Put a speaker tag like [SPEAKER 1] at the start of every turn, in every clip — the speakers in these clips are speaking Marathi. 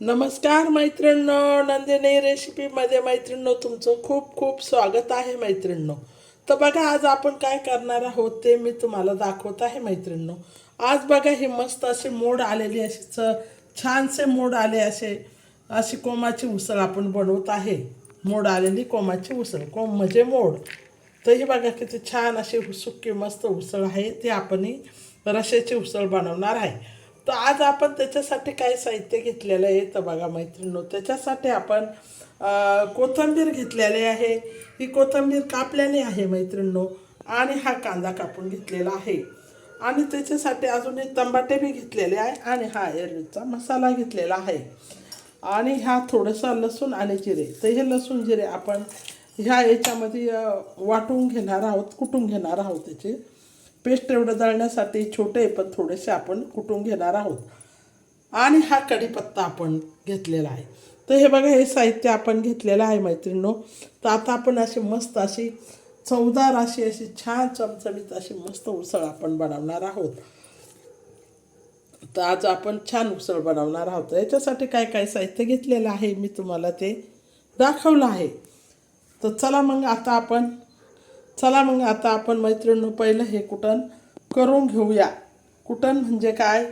[SPEAKER 1] नमस्कार मैत्रिणींनो नंदिनी रेसिपीमध्ये मैत्रिणींनो तुमचं खूप खूप स्वागत आहे मैत्रिणींनो. तर बघा आज आपण काय करणार आहोत ते मी तुम्हाला दाखवत आहे मैत्रिणींनो. आज बघा ही मस्त अशी मोड आलेली अशी च छानसे मोड आले असे अशी कोमाची उसळ आपण बनवत आहे. मोड आलेली कोमाची उसळ कोम म्हणजे मोड. तर हे बघा किती छान अशी सुकी मस्त उसळ आहे ती आपण ही रश्याची उसळ बनवणार आहे. तर आज आपण त्याच्यासाठी काय साहित्य घेतलेलं आहे तर बघा मैत्रिणींनो त्याच्यासाठी आपण कोथंबीर कोथिंबीर घेतलेली आहे. ही कोथिंबीर कापलेली आहे मैत्रिणींनो आणि हा कांदा कापून घेतलेला आहे. आणि त्याच्यासाठी अजून एक तंबाटे बी घेतलेले आहे आणि हा एरवीचा मसाला घेतलेला आहे. आणि ह्या थोडंसं लसूण आणि जिरे. तर हे लसूण जिरे आपण ह्या याच्यामध्ये वाटून घेणार आहोत कुटून घेणार आहोत त्याचे. पेस्ट एवढं दळण्यासाठी छोटे पण थोडेसे आपण कुटून घेणार आहोत. आणि हा कढीपत्ता आपण घेतलेला आहे. तर हे बघा हे साहित्य आपण घेतलेलं आहे मैत्रिणीनो. तर आता आपण अशी मस्त अशी चवदार अशी अशी छान चमचमीत अशी मस्त उसळ आपण बनवणार आहोत. तर आज आपण छान उसळ बनवणार आहोत. याच्यासाठी काय काय साहित्य घेतलेलं आहे मी तुम्हाला ते दाखवलं आहे. तर चला मग आता आपण चला मग आता आपण मैत्रिणीनं पहिलं हे कुटण करून घेऊया. कुटण म्हणजे काय?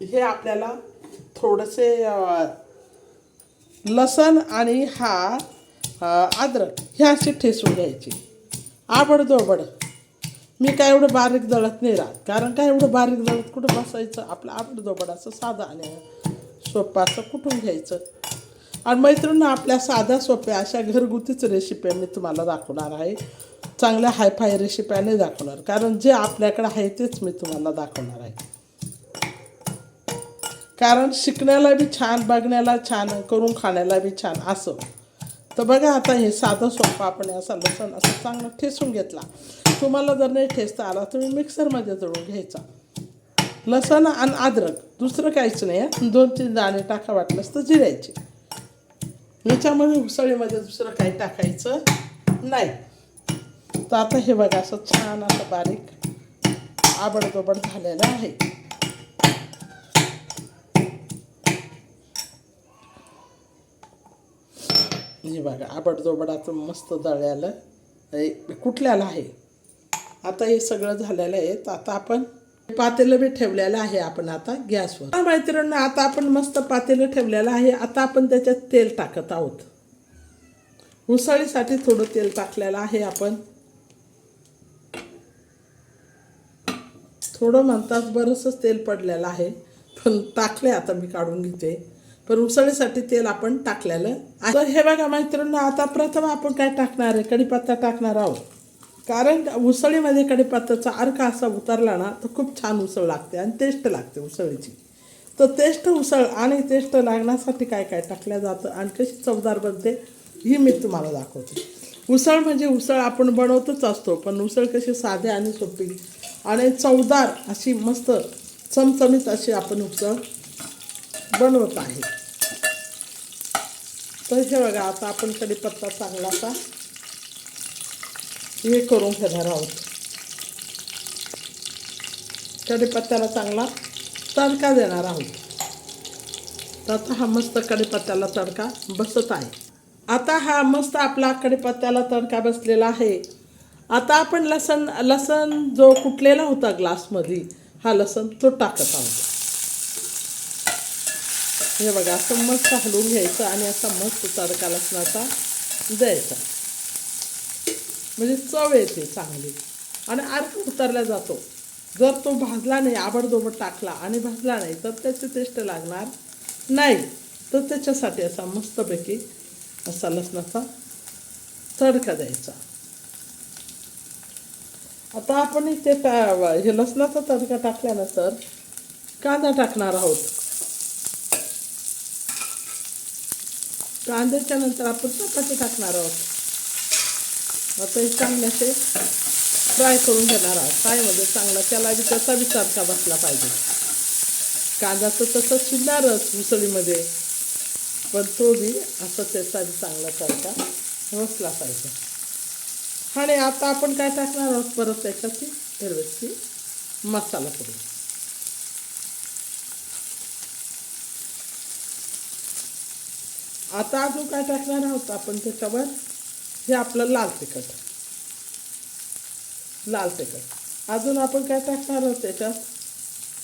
[SPEAKER 1] हे आपल्याला थोडेसे लसण आणि हा अद्रक हे असे ठेसून घ्यायचे. आबडदोबड मी काय एवढं बारीक दळत नाही राहत. कारण काय एवढं बारीक दळत कुठं बसायचं? आपलं आबडदोबड असं साधं आणि सोपं असं कुठून घ्यायचं? आणि मैत्रिणी आपल्या साध्या सोप्या अशा घरगुतीच रेसिप्या मी तुम्हाला दाखवणार आहे. चांगल्या हायफाय रेसिप्या नाही दाखवणार. कारण जे आपल्याकडे आहे तेच मी तुम्हाला दाखवणार आहे. कारण शिकण्याला बी छान बघण्याला छान करून खाण्याला बी छान असं. तर बघा आता हे साधं सोपं आपण असा लसण असं चांगलं ठेसून घेतला. तुम्हाला जर नाही ठेचता आला तुम्ही मिक्सरमध्ये दळून घ्यायचा. लसण आणि अद्रक. दुसरं काहीच नाही आहे दोन तीन दाणे टाका वाटलंच तर जिरायचे. याच्यामध्ये उसळीमध्ये दुसरं काही टाकायचं नाही. तर आता हे बघा असं छान असं बारीक आबडदोबड झालेलं आहे. हे बघा आबडदोबड आता मस्त दळ्यालं हे कुठल्याला आहे? आता हे सगळं झालेलं आहे. तर आता आपण पातेलं बी ठेवलेलं आहे आपण आता गॅसवर. मैत्रिणी आता आपण मस्त पातेलं ठेवलेलं आहे. आता आपण त्याच्यात तेल टाकत आहोत. उसळीसाठी थोडं तेल टाकलेलं आहे आपण. थोडं म्हणतात बरंचसं तेल पडलेलं आहे. पण टाकले आता मी काढून घेते. पण उसळीसाठी तेल आपण टाकलेलं आहे. तर हे बघा मैत्रिणी आता प्रथम आपण काय टाकणार आहे? कढीपत्ता टाकणार आहोत. कारण उसळीमध्ये कढीपत्त्याचा अर्क असा उतरला ना तर खूप छान उसळ लागते आणि टेस्ट लागते उसळीची. तर टेस्ट उसळ आणि टेस्ट लागण्यासाठी काय काय टाकलं जातं आणि कशी चवदार बनते ही मी तुम्हाला दाखवते. उसळ म्हणजे उसळ आपण बनवतच असतो पण उसळ कशी साधे आणि सोपी आणि चवदार अशी मस्त चमचमीत अशी आपण उसळ बनवत आहे. तर हे बघा आता आपण कढीपत्ता चांगलासा हे करून घेणार आहोत. कढीपत्त्याला चांगला तडका देणार आहोत. तर आता हा मस्त कढीपत्त्याला तडका बसत आहे. आता हा मस्त आपला कढीपत्त्याला तडका बसलेला आहे. आता आपण लसण लसण जो कुटलेला होता ग्लासमध्ये हा लसण तो टाकत आहोत. हे बघा असं मस्त हलवून घ्यायचं आणि असा मस्त तडका लसणाचा द्यायचा. म्हणजे चव येते चांगली. आणि अर्क उतरला जातो. जर तो भाजला नाही आबडदोबड टाकला आणि भाजला नाही तर त्याची टेस्ट लागणार नाही. तर त्याच्यासाठी असा मस्तपैकी असा लसणाचा तडका द्यायचा. आता आपण इथे टा हे लसणाचा तडका टाकल्यानंतर कांदा टाकणार आहोत. कांद्याच्या नंतर आपण चपाती टाकणार आहोत. आता हे चांगले असे फ्राय करून घेणार आहोत. फ्रायमध्ये चांगला त्याला बी त्याचा बी तडका बसला पाहिजे. कांदा तर तसं शिजणारच उसळीमध्ये. पण तो बी असं त्याचा बी चांगला तडका बसला पाहिजे. आणि आता आपण काय टाकणार आहोत? परत त्याच्यात हिरव्याची मसाला करून. आता अजून काय टाकणार आहोत आपण त्याच्यावर? हे आपलं लाल तिखट. लाल तिखट. अजून आपण काय टाकणार आहोत त्याच्यात?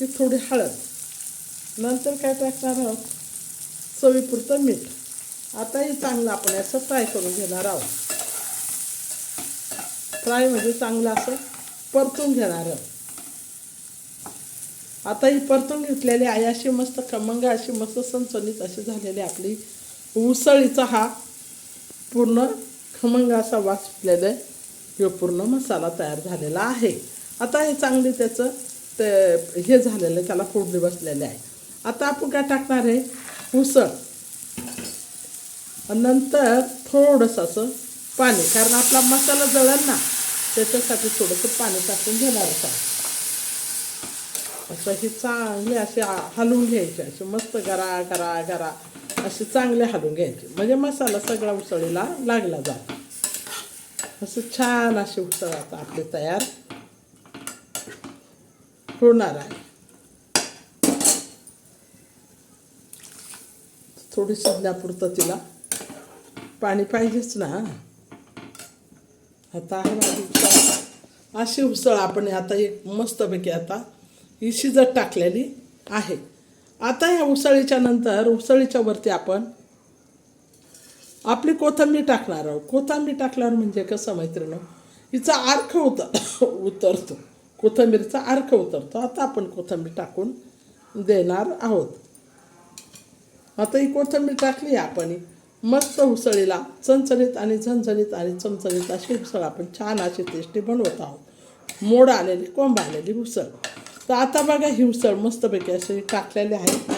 [SPEAKER 1] ही थोडी हळद. नंतर काय टाकणार आहोत? चवीपुरतं मीठ. आता हे चांगलं आपण असं फ्राय करून घेणार आहोत. फ्राय म्हणजे चांगलं असं परतून घेणार आहोत. आता ही परतून घेतलेली आहे अशी मस्त खमंग अशी मस्त सणसणीत अशी झालेली आपली उसळीचा हा पूर्ण खमंग असा वास सुटलेला आहे हे पूर्ण मसाला तयार झालेला आहे. आता हे चांगली त्याचं ते हे झालेलं आहे त्याला फोडणी बसलेले आहे. आता आपण काय टाकणार आहे? उसळ. नंतर थोडंसं असं पाणी कारण आपला मसाला जळेल ना त्याच्यासाठी थोडंसं पाणी टाकून घेणार असं असं ही चांगली अशी हलवून घ्यायची अशी मस्त गरा गरा गरा असे चांगले हालून घ्यायची. म्हणजे मसाला सगळा उसळीला लागला जातो. असं छान अशी उसळ आता आपली तयार होणार आहे. थोडी शिजण्यापुरतं तिला पाणी पाहिजेच ना. आता आहे माझी उसळ. अशी उसळ आपण आता एक मस्तपैकी आता ही शिजत टाकलेली आहे. आता या उसळीच्या नंतर उसळीच्या वरती आपण आपली कोथंबीर टाकणार आहोत. कोथंबीर टाकल्यावर म्हणजे कसं मैत्रिणी हिचा अर्क उतर उतरतो. कोथंबीरचा अर्क उतरतो. आता आपण कोथंबीर टाकून देणार आहोत. आता ही कोथिंबीर टाकली आपण. मस्त उसळीला चणचणीत आणि झणझणीत आणि चमचणीत अशी उसळ आपण छान अशी टेस्टी बनवत आहोत. मोड आलेली कोंब आलेली उसळ. तर आता बघा हिवसळ उसळ मस्तपैकी असे टाकलेले आहेत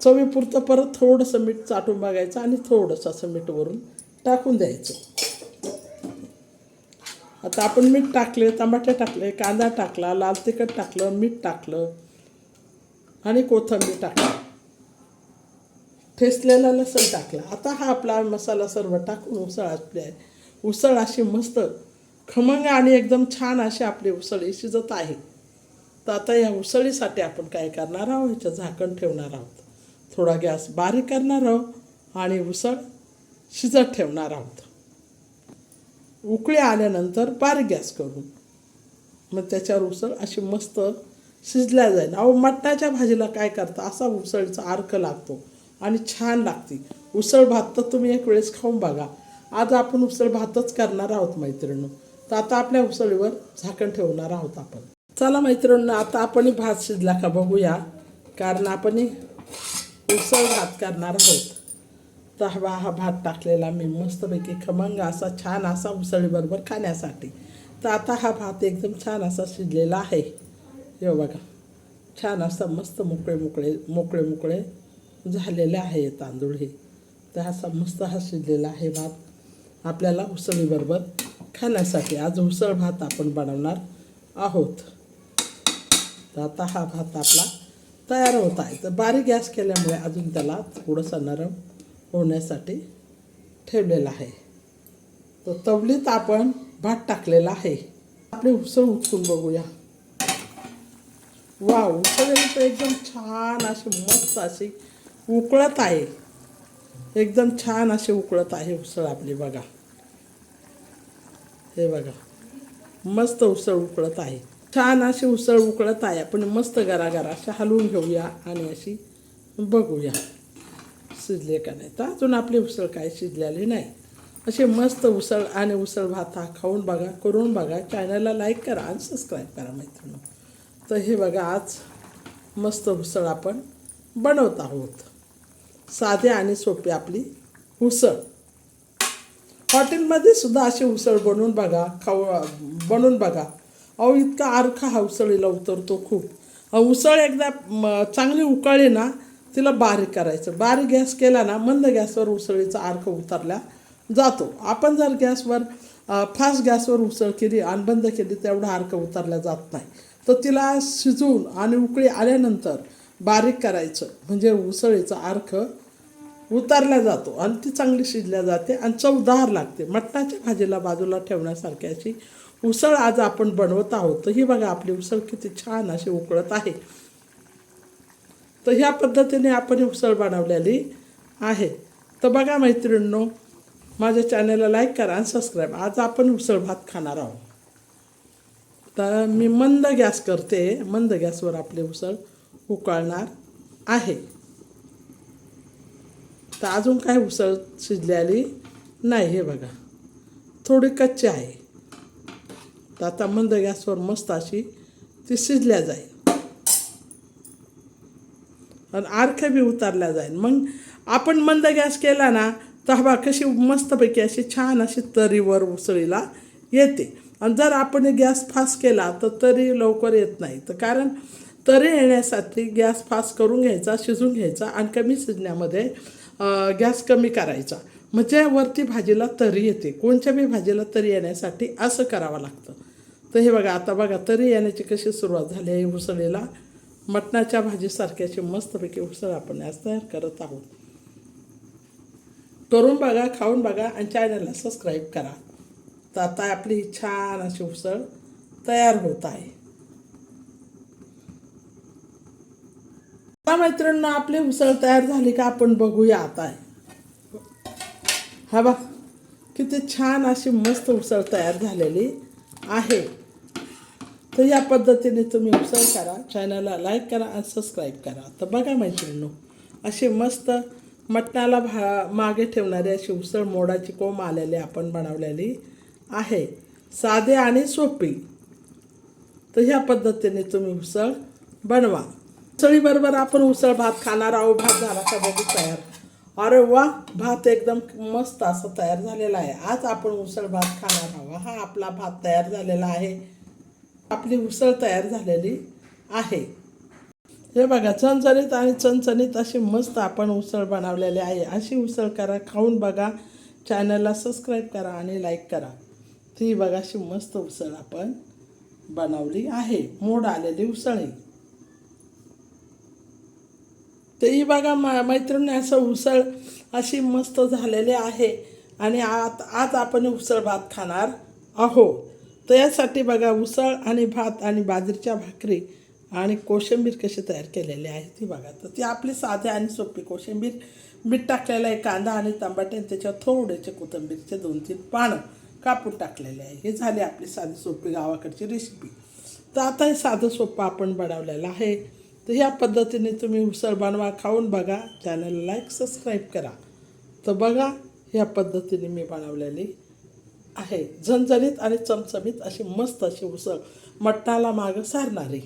[SPEAKER 1] चवीपुरतं परत थोडंसं मीठ चाटून बघायचं आणि थोडंसं असं मीठवरून टाकून द्यायचं. आता आपण मीठ टाकले टमाटे टाकले कांदा टाकला लाल तिखट टाकलं मीठ टाकलं आणि कोथिंबीर टाकली. ठेसलेला लसण टाकला. आता हा आपला मसाला सर्व टाकून उसळ आपली आहे. उसळ अशी मस्त खमंग आणि एकदम छान अशी आपली उसळ शिजत आहे. तर आता या उसळीसाठी आपण काय करणार आहोत? ह्याचं झाकण ठेवणार आहोत. थोडा गॅस बारीक करणार आहोत आणि उसळ शिजत ठेवणार आहोत. उकळी आल्यानंतर बारीक गॅस करून. मग त्याच्यावर उसळ अशी मस्त शिजल्या जाईल. अहो मटणाच्या भाजीला काय करता? असा उसळीचा अर्क लागतो आणि छान लागते. उसळ भात तर तुम्ही एक वेळेस खाऊन बघा. आज आपण उसळ भातच करणार आहोत मैत्रिणी. तर आता आपल्या उसळीवर झाकण ठेवणार आहोत आपण. चला मैत्रिणी आता आपणही भात शिजला का बघूया. कारण आपणही उसळ भात करणार आहोत. तर हवा हा भात टाकलेला मी मस्तपैकी खमंग असा छान असा उसळीबरोबर खाण्यासाठी. तर आता हा भात एकदम छान असा शिजलेला आहे. हे बघा छान असा मस्त मोकळे मोकळे मोकळे मोकळे झालेले आहे तांदूळ हे. तर असा मस्त हा शिजलेला आहे भात आपल्याला उसळीबरोबर खाण्यासाठी. आज उसळ भात आपण बनवणार आहोत. तर आता हा भात आपला तयार होत आहे. तर बारीक गॅस केल्यामुळे अजून त्याला थोडंसं नरम होण्यासाठी ठेवलेला आहे. तर तवलीत आपण भात टाकलेला आहे. आपली उसळ उचलून बघूया. वा उसळ तर एकदम छान अशी मस्त अशी उकळत आहे. एकदम छान अशी उकळत आहे उसळ आपली बघा. हे बघा मस्त उसळ उकळत आहे. छान अशी उसळ उकळत आहे. आपण मस्त गरागरा अशी हलवून घेऊया आणि अशी बघूया शिजले का नाही. तर अजून आपली उसळ काय शिजलेली नाही. असे मस्त उसळ आणि उसळ भात हा खाऊन बघा करून बघा. चॅनलला लाईक करा आणि सबस्क्राईब करा मैत्रिणी तर हे बघा आज मस्त उसळ आपण बनवत आहोत. साधे आणि सोपी आपली उसळ. हॉटेलमध्ये सुद्धा अशी उसळ बनवून बघा खाऊ बनवून बघा. अहो इतका आरखा हा उसळीला उतरतो खूप. उसळ एकदा म, चांगली उकळली ना तिला बारीक करायचं. बारीक गॅस केला ना मंद गॅसवर उसळीचा अर्क उतरला जातो. आपण जर गॅसवर फास्ट गॅसवर उसळ केली आणि बंद केली तेवढा अर्क उतरला जात नाही. तर तिला शिजवून आणि उकळी आल्यानंतर बारीक करायचं. म्हणजे उसळीचा अर्क उतरला जातो आणि ती चांगली शिजल्या जाते आणि चवदार लागते. मटणाच्या भाजीला बाजूला ठेवण्यासारख्याची उसळ आज आपण बनवत आहोत. तर ही बघा आपली उसळ किती छान अशी उकळत आहे. तर ह्या पद्धतीने आपण उसळ बनवलेली आहे. तर बघा मैत्रिणींनो माझ्या चॅनलला लाईक करा आणि सबस्क्राईब आज आपण उसळ भात खाणार आहोत. तर मी मंद गॅस करते. मंद गॅसवर आपली उसळ उकळणार आहे. तर अजून काय उसळ शिजलेली नाही हे बघा. थोडी कच्ची आहे. तर आता मंद गॅसवर मस्त अशी ती शिजल्या जाईल. आणि आरख्या बी उतारल्या जाईल. मग आपण मंद गॅस केला ना तर हवा कशी मस्तपैकी अशी छान अशी तरीवर उसळीला येते. आणि जर आपण गॅस फास्ट केला तर तरी लवकर येत नाही. तर कारण तरी येण्यासाठी गॅस फास्ट करून घ्यायचा शिजून घ्यायचा आणि कमी शिजण्यामध्ये गॅस कमी करायचा. म्हणजे वरती भाजीला तरी येते. कोणत्या बी भाजीला तरी येण्यासाठी असं करावं लागतं. तर हे बघा आता बघा तरी येण्याची कशी सुरुवात झाली आहे उसळीला? मटणाच्या भाजीसारख्याची मस्तपैकी उसळ आपण आज तयार करत आहोत. करून बघा खाऊन बघा आणि चॅनलला सबस्क्राईब करा. तर आता आपली छान अशी उसळ तयार होत आहे. मैत्रिणींना आपली उसळ तयार झाली का आपण बघूया आता. हा बा किती छान अशी मस्त उसळ तयार झालेली. आहे. तर या पद्धतीने तुम्ही उसळ करा चॅनलला लाईक करा आणि सबस्क्राईब करा. तर बघा मैत्रिणींनो अशी मस्त मटणाला भा मागे ठेवणारी अशी उसळ मोडाची कोंब आलेली आपण बनवलेली आहे. साधे आणि सोपी. तर ह्या पद्धतीने तुम्ही उसळ बनवा. उसळीबरोबर आपण उसळ भात खाणार आहोत भात झाला का बघू तयार. अरे वा भात एकदम मस्त असं तयार झालेला आहे. आज आपण उसळ भात खाणार हवा हा आपला भात तयार झालेला आहे. आपली उसळ तयार झालेली आहे. हे बघा चणचणीत आणि चणचणीत अशी मस्त आपण उसळ बनवलेली आहे. अशी उसळ करा खाऊन बघा. चॅनलला सबस्क्राईब करा आणि लाईक करा. ती बघा अशी मस्त उसळ आपण बनवली आहे. मोड आलेली उसळी. तर ही बघा मा मैत्रिणी असं उसळ अशी मस्त झालेली आहे. आणि आत आज आपण उसळ भात खाणार आहो तर यासाठी बघा उसळ आणि भात आणि बाजरीच्या भाकरी आणि कोशिंबीर कशी तयार केलेली आहे ती बघा. तर ती आपली साधी आणि सोपी कोशिंबीर. मीठ टाकलेलं आहे कांदा आणि टमाटे आणि त्याच्यावर थोडेचे कोथिंबीरचे दोन तीन पानं कापून टाकलेले आहे. हे झाली आपली साधी सोपी गावाकडची रेसिपी तर आता हे साधं सोपं आपण बनवलेलं आहे. तर ह्या पद्धतीने तुम्ही उसळ बनवा खाऊन बघा. चॅनल लाईक सबस्क्राईब करा. तर बघा ह्या पद्धतीने मी बनवलेली आहे. झणझणीत आणि चमचमीत अशी मस्त अशी उसळ. मटणाला मागं सारणारी.